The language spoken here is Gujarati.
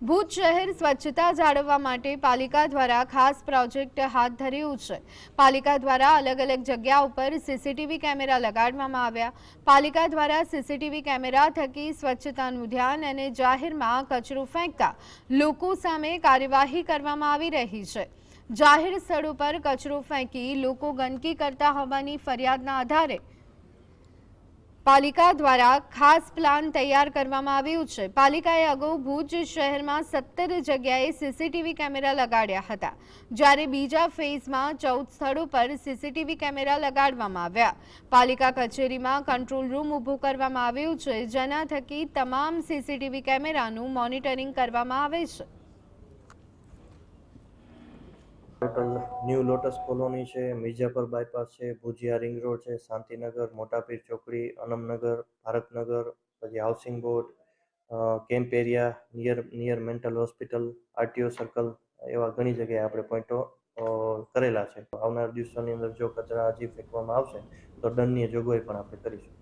ભુજ શહેર સ્વચ્છતા જાળવવા માટે પાલિકા દ્વારા ખાસ પ્રોજેક્ટ હાથ ધર્યું છે. પાલિકા દ્વારા અલગ અલગ જગ્યા ઉપર સીસીટીવી કેમેરા લગાડવામાં આવ્યા. પાલિકા દ્વારા સીસીટીવી કેમેરા થકી સ્વચ્છતાનું ધ્યાન અને જાહેરમાં કચરો ફેંકતા લોકો સામે કાર્યવાહી કરવામાં આવી રહી છે. જાહેર સ્થળો પર કચરો ફેંકી લોકો ગંદકી કરતા હોવાની ફરિયાદના આધારે પાલિકા દ્વારા ખાસ પ્લાન તૈયાર કરવામાં આવ્યું છે. પાલિકાએ અગાઉ ભુજ શહેરમાં સત્તર જગ્યાએ સીસીટીવી કેમેરા લગાડ્યા હતા. જ્યારે બીજા ફેઝમાં ચૌદ સ્થળો પર સીસીટીવી કેમેરા લગાડવામાં આવ્યા. પાલિકા કચેરીમાં કંટ્રોલ રૂમ ઊભું કરવામાં આવ્યું છે, જેના થકી તમામ સીસીટીવી કેમેરાનું મોનિટરિંગ કરવામાં આવે છે. ન્યૂ લોટસ કોલોની છે મિર્જાપર બાયપાસ છે, ભુજિયા રિંગ રોડ છે, શાંતિનગર, મોટાપીર ચોકડી, અનમનગર, ભારતનગર, પછી housing board camp area, near near mental hospital, RTO circle એવા ઘણી જગ્યાએ આપણે પોઈન્ટો કરેલા છે. આવનાર દિવસોની અંદર જો કચરા હજી ફેંકવામાં આવશે, તો દંડનીય જોગવાઈ પણ આપણે કરીશું.